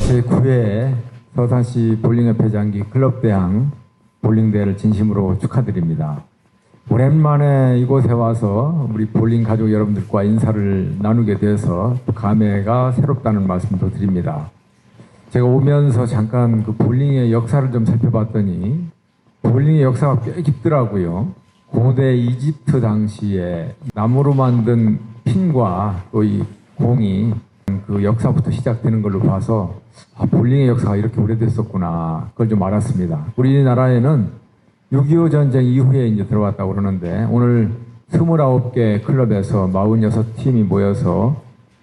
제9회 서산시 볼링협회 장기 클럽대항 볼링대회를 진심으로 축하드립니다. 오랜만에 이곳에 와서 우리 볼링 가족 여러분들과 인사를 나누게 되어서 감회가 새롭다는 말씀도 드립니다. 제가 오면서 잠깐 그 볼링의 역사를 좀 살펴봤더니 볼링의 역사가 꽤 깊더라고요. 고대 이집트 당시에 나무로 만든 핀과 또 이 공이 그 역사부터 시작되는 걸로 봐서 아, 볼링의 역사가 이렇게 오래됐었구나 그걸 좀 알았습니다. 우리나라에는 6.25 전쟁 이후에 이제 들어왔다고 그러는데 오늘 29개 클럽에서 46팀이 모여서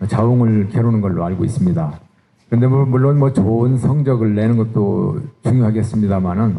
자웅을 겨루는 걸로 알고 있습니다. 그런데 뭐 물론 뭐 좋은 성적을 내는 것도 중요하겠습니다만은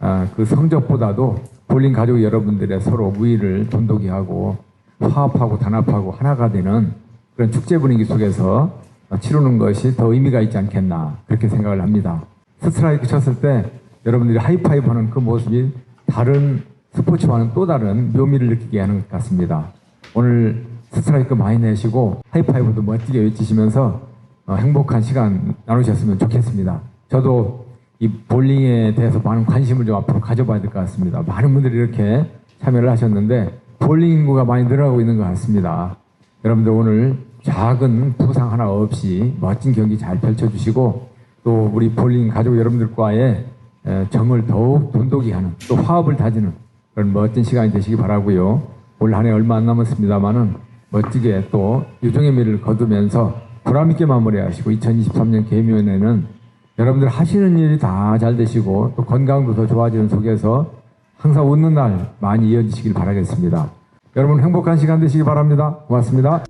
아, 그 성적보다도 볼링 가족 여러분들의 서로 우위를 돈독이하고 화합하고 단합하고 하나가 되는 그런 축제 분위기 속에서 치르는 것이 더 의미가 있지 않겠나 그렇게 생각을 합니다. 스트라이크 쳤을 때 여러분들이 하이파이브 하는 그 모습이 다른 스포츠와는 또 다른 묘미를 느끼게 하는 것 같습니다. 오늘 스트라이크 많이 내시고 하이파이브도 멋지게 외치시면서 어, 행복한 시간 나누셨으면 좋겠습니다. 저도 이 볼링에 대해서 많은 관심을 좀 앞으로 가져봐야 될 것 같습니다. 많은 분들이 이렇게 참여를 하셨는데 볼링 인구가 많이 늘어나고 있는 것 같습니다. 여러분들 오늘 작은 부상 하나 없이 멋진 경기 잘 펼쳐주시고 또 우리 볼링 가족 여러분들과의 에, 정을 더욱 돈독히 하는 또 화합을 다지는 그런 멋진 시간이 되시기 바라고요. 올 한 해 얼마 안 남았습니다만은 멋지게 또 유종의 미를 거두면서 보람 있게 마무리하시고 2023년 개묘년에는 여러분들 하시는 일이 다 잘 되시고 또 건강도 더 좋아지는 속에서 항상 웃는 날 많이 이어지시길 바라겠습니다. 여러분 행복한 시간 되시기 바랍니다. 고맙습니다.